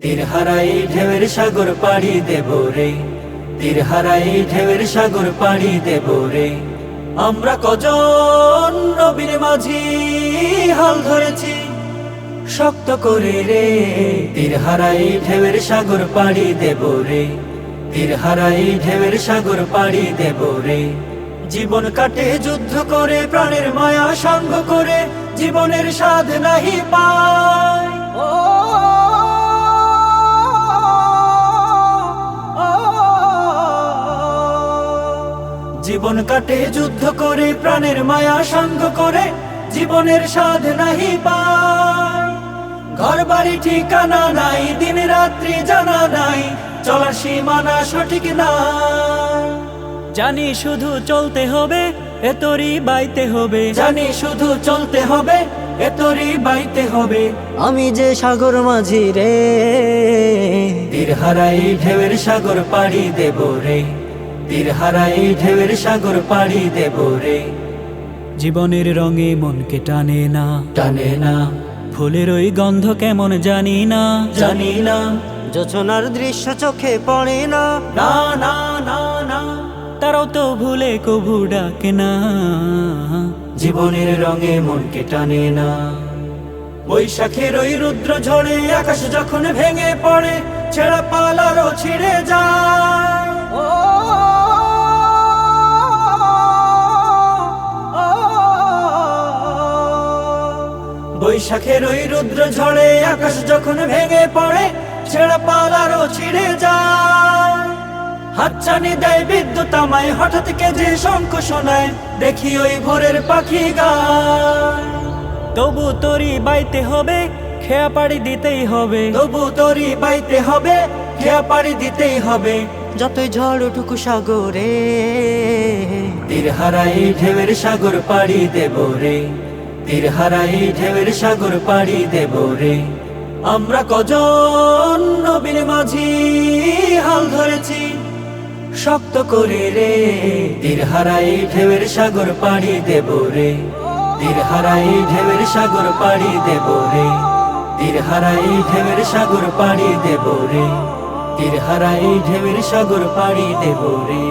তীর হারাই ঢেউের সাগর পাড়ি দেব রে। তীর হারাই ঢেউের সাগর পাড়ি দেব রে। আমরা কজন নবীর মাঝি হাল ধরেছি শক্ত করে রে। তীর হারাই ঢেউের সাগর পাড়ি দেব রে। তীর হারাই ঢেউের সাগর পাড়ি দেব রে। জীবন কাটে, যুদ্ধ করে, প্রাণের মায়া সঙ্গ করে, জীবনের স্বাদ নাহি পায়। জীবন কাটে যুদ্ধ করে প্রাণের মায়া সঙ্গ করে জীবনের স্বাদ নাহি পায়। ঘর বাড়ি ঠিকানা নাই দিন রাত্রি জানা নাই চলার সীমানা সঠিক না। জানি শুধু চলতে হবে এতরি বাইতে হবে। জানি শুধু চলতে হবে এতরি বাইতে হবে। আমি যে সাগর মাঝি রে তীর হারাই ঢেউের সাগর পাড়ি দেব রে। তীর হারাই ঢেউের সাগর পাড়ি দেব রে। জীবনের রঙে মনকে টানে না। টানে না। ফুলের ওই গন্ধ কেমন জানি না। জানি না। যোচনার দৃশ্য চোখে পড়ে না। না না না না। তারাও তো ভুলে কবু ডাকে না। জীবনের রঙে মনকে টানে না। বৈশাখের ওই রুদ্র ঝড়ে আকাশ যখন ভেঙে পড়ে ছেঁড়া পালারও ছিঁড়ে যায়। বৈশাখের ওই রুদ্র ঝড়ে আকাশ যখন ভেঙে পড়ে, ছেঁড়া পালারও ছিঁড়ে যায়। হাতছানি দেয় বিদ্যুৎ আমায়, হঠাৎ কে যে শঙ্খ শোনায়, দেখি ওই ভোরের পাখি গায়। তবু তরি বাইতে হবে, খেয়া পাড়ি দিতেই হবে। তবু তরি বাইতে হবে, খেয়া পাড়ি দিতেই হবে। যতই ঝড় উঠুক সাগরে, তীর হারাই ঢেউের সাগর পাড়ি দেব রে। তীর হারাই ঢেউের সাগর পাড়ি দেব রে। আমরা কজন নবীর মাঝি হাল ধরেছি, শক্ত করে রে। তীর হারাই ঢেউের সাগর পাড়ি দেব রে। তীর হারাই ঢেউের সাগর পাড়ি দেব রে। তীর হারাই ঢেউের সাগর পাড়ি দেব রে। তীর হারাই ঢেউের সাগর পাড়ি দেব রে।